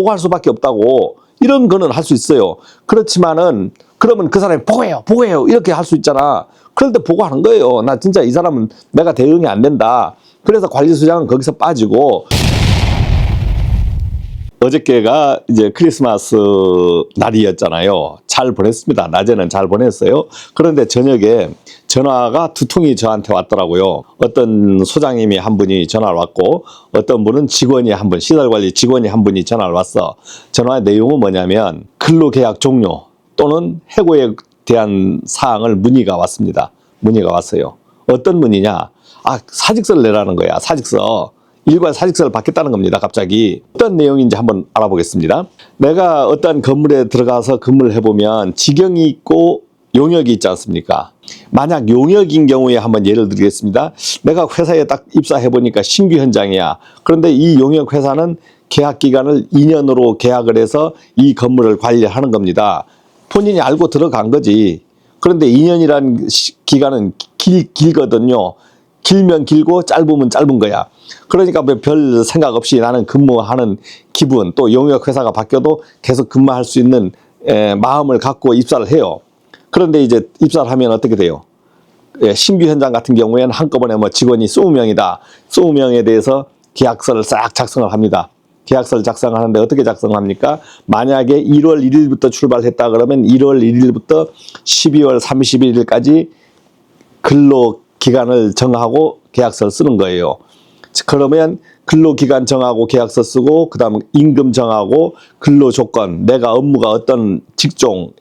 보고할 수밖에 없다고 이런 거는 할 수 있어요. 그렇지만은 그러면 그 사람이 보고해요, 보고해요 이렇게 할 수 있잖아. 때 보고하는 거예요. 나 진짜 이 사람은 내가 대응이 안 된다. 그래서 관리소장은 거기서 빠지고 어저께가 이제 크리스마스 날이었잖아요. 잘 보냈습니다. 낮에는 잘 보냈어요. 그런데 저녁에 전화가 두 통이 저한테 왔더라고요. 어떤 소장님이 한 분이 전화를 왔고 어떤 분은 직원이 한 분, 시설관리 직원이 한 분이 전화를 왔어. 전화의 내용은 뭐냐면 근로계약 종료 또는 해고에 대한 사항을 문의가 왔습니다. 문의가 왔어요. 어떤 문의냐? 아, 사직서를 내라는 거야. 사직서. 일괄 사직서를 받겠다는 겁니다. 갑자기 어떤 내용인지 한번 알아보겠습니다. 내가 어떤 건물에 들어가서 근무를 해보면 직영이 있고 용역이 있지 않습니까? 만약 용역인 경우에 한번 예를 들겠습니다. 내가 회사에 딱 입사해 보니까 신규 현장이야. 그런데 이 용역 회사는 계약 기간을 2년으로 계약을 해서 이 건물을 관리하는 겁니다. 본인이 알고 들어간 거지. 그런데 2년이라는 기간은 길, 길거든요. 길면 길고 짧으면 짧은 거야. 그러니까 뭐 별 생각 없이 나는 근무하는 기분 또 용역 회사가 바뀌어도 계속 근무할 수 있는 에, 마음을 갖고 입사를 해요. 그런데 이제 입사를 하면 어떻게 돼요? 예, 신규 현장 같은 경우에는 한꺼번에 뭐 직원이 20명이다. 20명에 대해서 계약서를 싹 작성을 합니다. 계약서를 작성하는데 어떻게 작성합니까? 만약에 1월 1일부터 출발했다 그러면 1월 1일부터 12월 31일까지 근로 기간을 정하고 계약서를 쓰는 거예요. 그러면 근로 기간 정하고 계약서 쓰고 그다음 임금 정하고 근로 조건 내가 업무가 어떤 직종 이-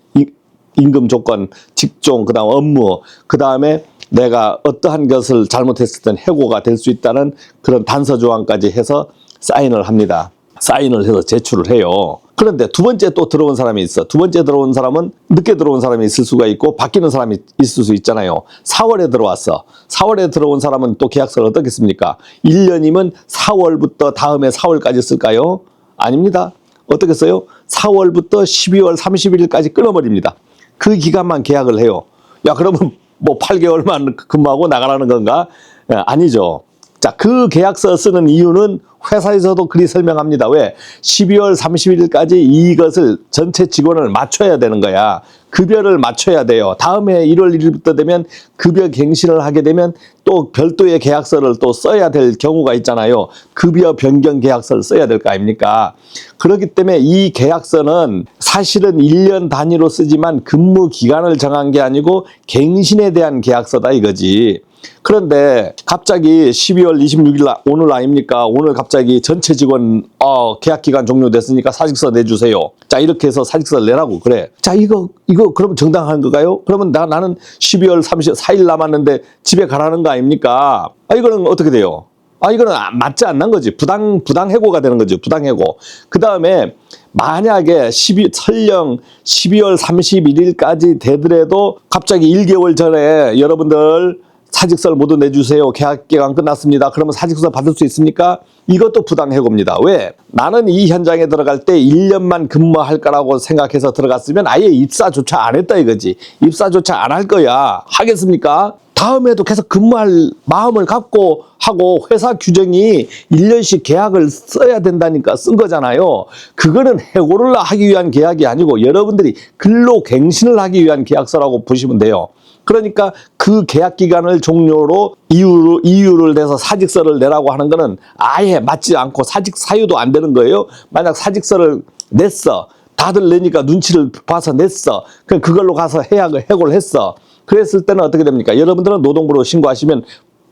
임금 조건 직종 그 다음 업무 그 다음에 내가 어떠한 것을 잘못했을 땐 해고가 될 수 있다는 그런 단서 조항까지 해서 사인을 합니다. 사인을 해서 제출을 해요. 그런데 두 번째 또 들어온 사람이 있어. 두 번째 들어온 사람은 늦게 들어온 사람이 있을 수가 있고 바뀌는 사람이 있을 수 있잖아요. 4월에 들어왔어. 4월에 들어온 사람은 또 계약서를 어떻게 씁니까? 1년이면 4월부터 다음에 4월까지 쓸까요? 아닙니다. 어떻게 써요? 4월부터 12월 31일까지 끊어버립니다. 그 기간만 계약을 해요. 야, 그러면 뭐 8개월만 근무하고 나가라는 건가? 예, 아니죠. 자, 그 계약서 쓰는 이유는 회사에서도 그리 설명합니다. 왜? 12월 31일까지 이것을 전체 직원을 맞춰야 되는 거야. 급여를 맞춰야 돼요. 다음에 1월 1일부터 되면 급여 갱신을 하게 되면 또 별도의 계약서를 또 써야 될 경우가 있잖아요. 급여 변경 계약서를 써야 될 거 아닙니까? 그렇기 때문에 이 계약서는 사실은 1년 단위로 쓰지만 근무 기간을 정한 게 아니고 갱신에 대한 계약서다 이거지. 그런데 갑자기 12월 26일 날 오늘 아닙니까? 오늘 갑자기 전체 직원 어, 계약 기간 종료됐으니까 사직서 내주세요. 자 이렇게 해서 사직서를 내라고 그래. 자 이거 이거 그러면 정당한 건가요? 그러면 나 나는 12월 34일 남았는데 집에 가라는 거 아닙니까? 아 이거는 어떻게 돼요? 아 이거는 아- 맞지 않는 거지 부당 부당 해고가 되는 거죠 부당 해고 그 다음에 만약에 12 설령 12월 31일까지 되더라도 갑자기 1개월 전에 여러분들 사직서를 모두 내주세요. 계약 기간 끝났습니다. 그러면 사직서 받을 수 있습니까? 이것도 부당해고입니다. 왜? 나는 이 현장에 들어갈 때 1년만 근무할 거라고 생각해서 들어갔으면 아예 입사조차 안 했다 이거지. 입사조차 안 할 거야. 하겠습니까? 다음에도 계속 근무할 마음을 갖고 하고 회사 규정이 1년씩 계약을 써야 된다니까 쓴 거잖아요. 그거는 해고를 하기 위한 계약이 아니고 여러분들이 근로 갱신을 하기 위한 계약서라고 보시면 돼요. 그러니까 그 계약 기간을 종료로 이유로 이유를 내서 사직서를 내라고 하는 거는 아예 맞지 않고 사직 사유도 안 되는 거예요. 만약 사직서를 냈어. 다들 내니까 눈치를 봐서 냈어. 그럼 그걸로 가서 해약을 해고를 했어. 그랬을 때는 어떻게 됩니까? 여러분들은 노동부로 신고하시면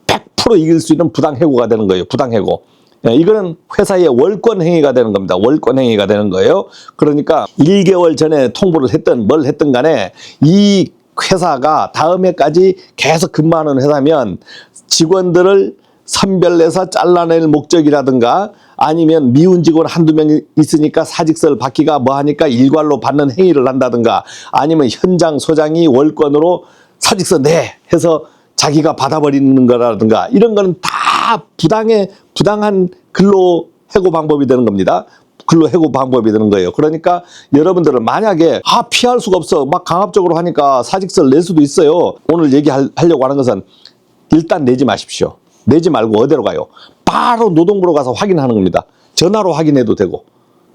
100% 이길 수 있는 부당해고가 되는 거예요. 부당해고. 예, 이거는 회사의 월권 행위가 되는 겁니다. 월권 행위가 되는 거예요. 그러니까 1개월 전에 통보를 했든 뭘 했든 간에 이 회사가 다음 해까지 계속 근무하는 회사면 직원들을 선별해서 잘라낼 목적이라든가 아니면 미운 직원 한두 명 있으니까 사직서를 받기가 뭐 하니까 일괄로 받는 행위를 한다든가 아니면 현장 소장이 월권으로 사직서 내 해서 자기가 받아버리는 거라든가 이런 거는 다 부당해 부당한 근로 해고 방법이 되는 겁니다. 근로 해고 방법이 되는 거예요. 그러니까 여러분들은 만약에 아 피할 수가 없어 막 강압적으로 하니까 사직서를 낼 수도 있어요. 오늘 얘기하려고 하는 것은 일단 내지 마십시오. 내지 말고 어디로 가요? 바로 노동부로 가서 확인하는 겁니다. 전화로 확인해도 되고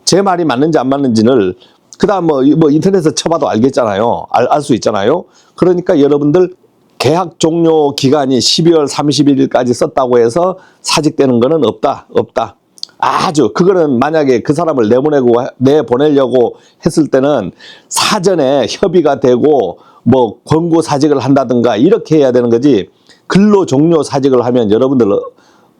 제 말이 맞는지 안 맞는지를 그다음 뭐, 뭐 인터넷에 쳐봐도 알겠잖아요. 알수 있잖아요. 그러니까 여러분들 계약 종료 기간이 12월 31일까지 썼다고 해서 사직되는 거는 없다. 없다. 아주 그거는 만약에 그 사람을 내보내고 내보내려고 했을 때는 사전에 협의가 되고 뭐 권고 사직을 한다든가 이렇게 해야 되는 거지 근로 종료 사직을 하면 여러분들 어-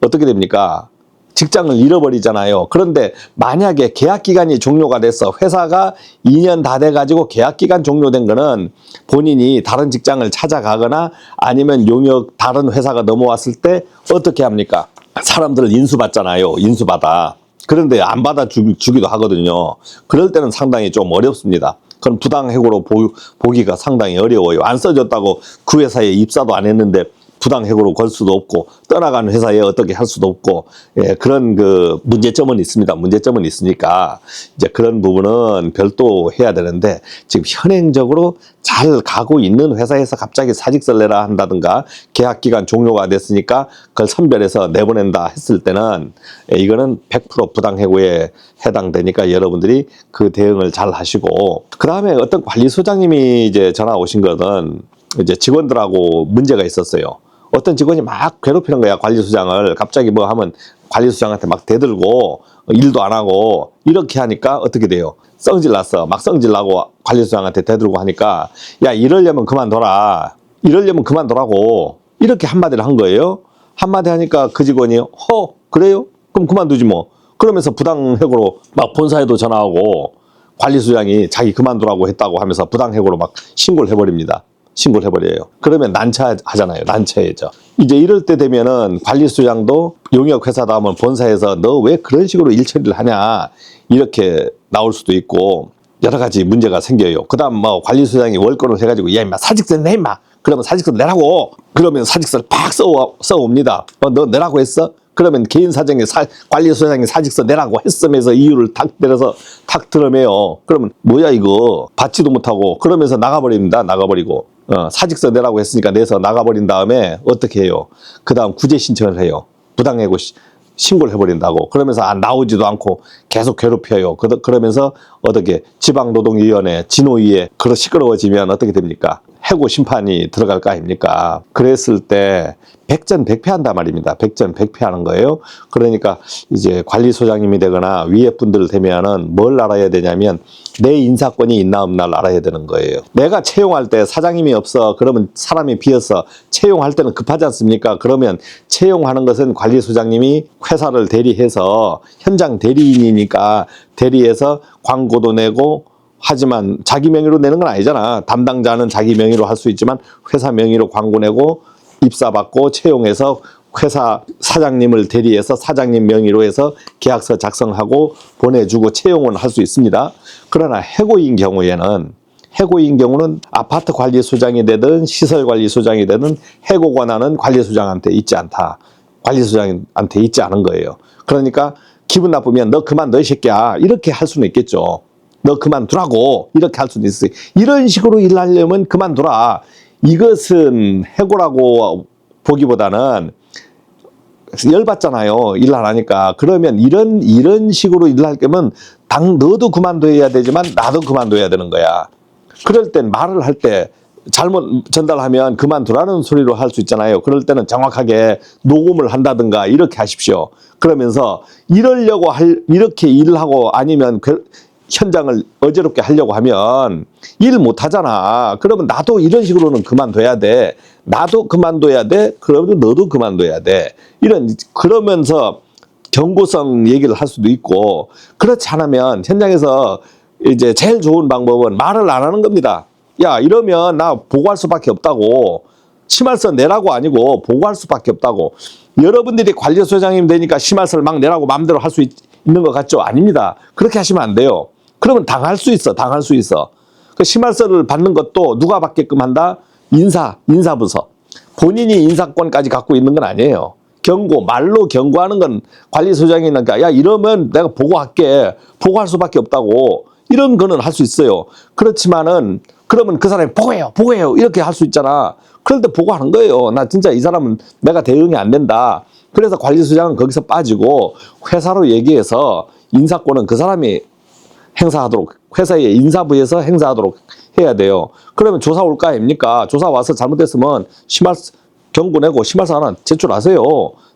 어떻게 됩니까? 직장을 잃어버리잖아요. 그런데 만약에 계약 기간이 종료가 돼서 회사가 2년 다 돼 가지고 계약 기간 종료된 거는 본인이 다른 직장을 찾아가거나 아니면 용역 다른 회사가 넘어왔을 때 어떻게 합니까? 사람들을 인수받잖아요. 인수받아. 그런데 안 받아 주, 주기도 하거든요. 그럴 때는 상당히 좀 어렵습니다. 그럼 부당해고로 보, 보기가 상당히 어려워요. 안 써줬다고 그 회사에 입사도 안 했는데 부당해고로 걸 수도 없고 떠나간 회사에 어떻게 할 수도 없고 예, 그런 그 문제점은 있습니다. 문제점은 있으니까 이제 그런 부분은 별도 해야 되는데 지금 현행적으로 잘 가고 있는 회사에서 갑자기 사직서를 내라 한다든가 계약 기간 종료가 됐으니까 그걸 선별해서 내보낸다 했을 때는 예, 이거는 100% 부당해고에 해당되니까 여러분들이 그 대응을 잘 하시고 그 다음에 어떤 관리소장님이 이제 전화 오신 거는 이제 직원들하고 문제가 있었어요. 어떤 직원이 막 괴롭히는 거야 관리소장을 갑자기 뭐 하면 관리소장한테 막 대들고 일도 안 하고 이렇게 하니까 어떻게 돼요? 성질 났어. 막 성질 나고 관리소장한테 대들고 하니까 야 이러려면 그만둬라. 이러려면 그만둬라고 이렇게 한마디를 한 거예요. 한마디 하니까 그 직원이 허 그래요? 그럼 그만두지 뭐. 그러면서 부당해고로 막 본사에도 전화하고 관리소장이 자기 그만두라고 했다고 하면서 부당해고로 막 신고를 해버립니다. 신고를 해버려요. 그러면 난처하잖아요. 난처해져. 이제 이럴 때 되면은 관리수장도 용역회사다 하면 본사에서 너 왜 그런 식으로 일 처리를 하냐 이렇게 나올 수도 있고 여러 가지 문제가 생겨요. 그 다음 뭐 관리수장이 월권을 해가지고 야 임마 사직서 내 임마 그러면 사직서 내라고 그러면 사직서를 팍 써, 써옵니다. 어, 너 내라고 했어? 그러면 개인 사정에 사, 관리소장이 사직서 내라고 했으면서 이유를 탁 때려서 탁 드러매요. 그러면 뭐야 이거 받지도 못하고 그러면서 나가버립니다. 나가버리고 어, 사직서 내라고 했으니까 내서 나가버린 다음에 어떻게 해요? 그 다음 구제 신청을 해요. 부당해고 시- 신고를 해버린다고 그러면서 안 나오지도 않고 계속 괴롭혀요. 그, 그러면서 어떻게 지방노동위원회 진호위에 그러 시끄러워지면 어떻게 됩니까? 해고 심판이 들어갈 거 아닙니까? 그랬을 때 백전백패한단 말입니다. 백전백패하는 거예요. 그러니까 이제 관리소장님이 되거나 위에 분들 되면은 뭘 알아야 되냐면 내 인사권이 있나 없나 알아야 되는 거예요. 내가 채용할 때 사장님이 없어 그러면 사람이 비어서 채용할 때는 급하지 않습니까? 그러면 채용하는 것은 관리소장님이 회사를 대리해서 현장 대리인이니까 대리해서 광고도 내고 하지만 자기 명의로 내는 건 아니잖아. 담당자는 자기 명의로 할 수 있지만 회사 명의로 광고 내고 입사받고 채용해서 회사 사장님을 대리해서 사장님 명의로 해서 계약서 작성하고 보내주고 채용은 할 수 있습니다. 그러나 해고인 경우에는 해고인 경우는 아파트 관리소장이 되든 시설 관리소장이 되든 해고 권한은 관리소장한테 있지 않다. 관리소장한테 있지 않은 거예요. 그러니까 기분 나쁘면 너 그만둬 이 새끼야 이렇게 할 수는 있겠죠. 너 그만두라고 이렇게 할 수도 있어요. 이런 식으로 일하려면 그만두라. 이것은 해고라고 보기보다는 열받잖아요. 일 안 하니까. 그러면 이런, 이런 식으로 일할 거면 당, 너도 그만둬야 되지만 나도 그만둬야 되는 거야. 그럴 땐 말을 할 때 잘못 전달하면 그만두라는 소리로 할 수 있잖아요. 그럴 때는 정확하게 녹음을 한다든가 이렇게 하십시오. 그러면서 이러려고 할, 이렇게 일을 하고 아니면 그 현장을 어지럽게 하려고 하면 일 못 하잖아. 그러면 나도 이런 식으로는 그만둬야 돼. 나도 그만둬야 돼. 그러면 너도 그만둬야 돼. 이런 그러면서 경고성 얘기를 할 수도 있고 그렇지 않으면 현장에서 이제 제일 좋은 방법은 말을 안 하는 겁니다. 야 이러면 나 보고할 수밖에 없다고 심할서 내라고 아니고 보고할 수밖에 없다고 여러분들이 관리소장님 되니까 심할서를 막 내라고 마음대로 할 수 있는 것 같죠? 아닙니다. 그렇게 하시면 안 돼요. 그러면 당할 수 있어. 당할 수 있어. 그 심할서를 받는 것도 누가 받게끔 한다? 인사, 인사부서. 본인이 인사권까지 갖고 있는 건 아니에요. 경고, 말로 경고하는 건 관리소장이니까, 야, 이러면 내가 보고할게. 보고할 수밖에 없다고. 이런 거는 할 수 있어요. 그렇지만은, 그러면 그 사람이 보고해요, 보고해요. 이렇게 할 수 있잖아. 그럴 때 보고하는 거예요. 나 진짜 이 사람은 내가 대응이 안 된다. 그래서 관리소장은 거기서 빠지고 회사로 얘기해서 인사권은 그 사람이 행사하도록 회사의 인사부에서 행사하도록 해야 돼요. 그러면 조사 올 거 아닙니까? 조사 와서 잘못됐으면 심할 경고 내고 심할서 하나 제출하세요.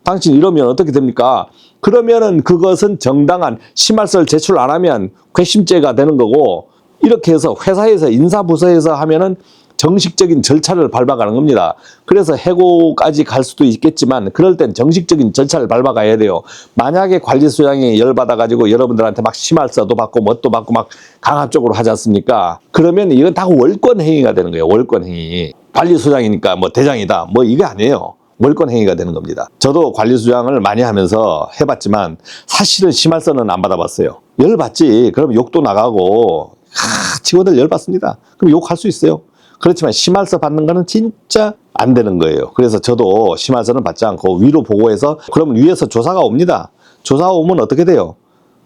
당신 이러면 어떻게 됩니까? 그러면은 그것은 정당한 심할서를 제출 안 하면 괘씸죄가 되는 거고 이렇게 해서 회사에서 인사부서에서 하면은 정식적인 절차를 밟아가는 겁니다. 그래서 해고까지 갈 수도 있겠지만 그럴 땐 정식적인 절차를 밟아가야 돼요. 만약에 관리 소장이 열받아가지고 여러분들한테 막 심할서도 받고 뭣도 받고 막 강압적으로 하지 않습니까? 그러면 이건 다 월권 행위가 되는 거예요. 월권 행위. 관리 소장이니까 뭐 대장이다. 뭐 이게 아니에요. 월권 행위가 되는 겁니다. 저도 관리 수장을 많이 하면서 해봤지만 사실은 심할서는 안 받아봤어요. 열 받지. 그럼 욕도 나가고 하, 직원들 열 받습니다. 그럼 욕할 수 있어요. 그렇지만 심할서 받는 거는 진짜 안 되는 거예요. 그래서 저도 심할서는 받지 않고 위로 보고해서 그러면 위에서 조사가 옵니다. 조사 오면 어떻게 돼요?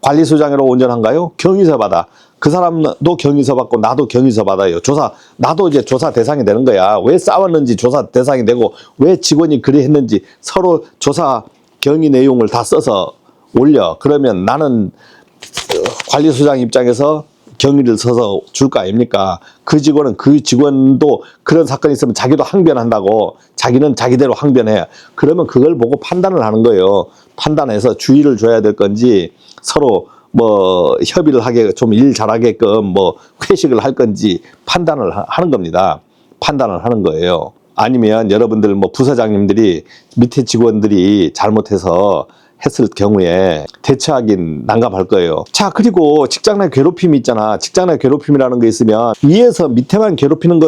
관리소장으로 운전한가요? 경위서 받아. 그 사람도 경위서 받고 나도 경위서 받아요. 조사 나도 이제 조사 대상이 되는 거야. 왜 싸웠는지 조사 대상이 되고 왜 직원이 그리 했는지 서로 조사 경위 내용을 다 써서 올려. 그러면 나는 관리소장 입장에서 경위를 써서 줄 거 아닙니까? 그 직원은 그 직원도 그런 사건이 있으면 자기도 항변한다고 자기는 자기대로 항변해. 그러면 그걸 보고 판단을 하는 거예요. 판단해서 주의를 줘야 될 건지 서로 뭐 협의를 하게 좀 일 잘하게끔 뭐 회식을 할 건지 판단을 하- 하는 겁니다. 판단을 하는 거예요. 아니면 여러분들 뭐 부사장님들이 밑에 직원들이 잘못해서 했을 경우에 대처하긴 난감할 거예요. 자, 그리고 직장 내 괴롭힘이 있잖아. 직장 내 괴롭힘이라는 게 있으면 위에서 밑에만 괴롭히는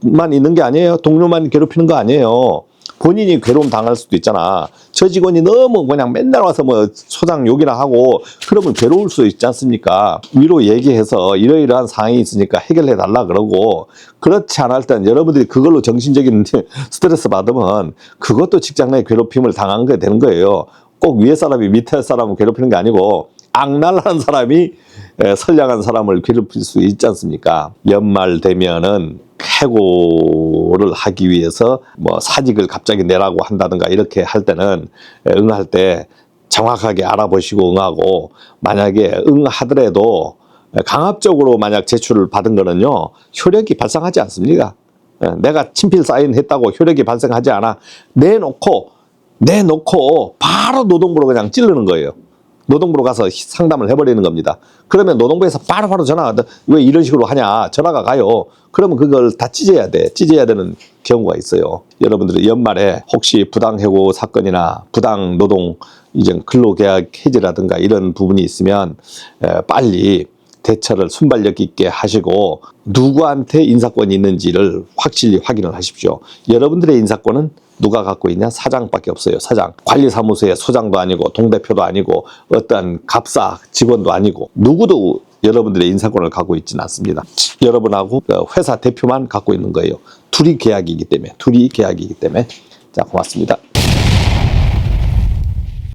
것만 있는 게 아니에요. 동료만 괴롭히는 거 아니에요. 본인이 괴로움 당할 수도 있잖아. 저 직원이 너무 그냥 맨날 와서 뭐 소장 욕이나 하고 그러면 괴로울 수 있지 않습니까? 위로 얘기해서 이러이러한 상황이 있으니까 해결해 달라 그러고 그렇지 않을 땐 여러분들이 그걸로 정신적인 스트레스 받으면 그것도 직장 내 괴롭힘을 당한 게 되는 거예요. 꼭 위에 사람이 밑에 사람을 괴롭히는 게 아니고 악랄한 사람이 에, 선량한 사람을 괴롭힐 수 있지 않습니까? 연말 되면은 해고를 하기 위해서 뭐 사직을 갑자기 내라고 한다든가 이렇게 할 때는 에, 응할 때 정확하게 알아보시고 응하고 만약에 응하더라도 강압적으로 만약 제출을 받은 거는요 효력이 발생하지 않습니다. 에, 내가 친필 사인했다고 효력이 발생하지 않아 내놓고 내놓고 바로 노동부로 그냥 찌르는 거예요. 노동부로 가서 상담을 해버리는 겁니다. 그러면 노동부에서 바로바로 전화, 왜 이런 식으로 하냐? 전화가 가요. 그러면 그걸 다 찢어야 돼. 찢어야 되는 경우가 있어요. 여러분들이 연말에 혹시 부당해고 사건이나 부당 노동, 이제 근로계약 해지라든가 이런 부분이 있으면 에, 빨리 대처를 순발력 있게 하시고 누구한테 인사권이 있는지를 확실히 확인을 하십시오. 여러분들의 인사권은 누가 갖고 있냐? 사장밖에 없어요. 사장. 관리사무소의 소장도 아니고 동대표도 아니고 어떠한 갑사 직원도 아니고 누구도 여러분들의 인사권을 갖고 있지는 않습니다. 여러분하고 그 회사 대표만 갖고 있는 거예요. 둘이 계약이기 때문에 둘이 계약이기 때문에 자 고맙습니다.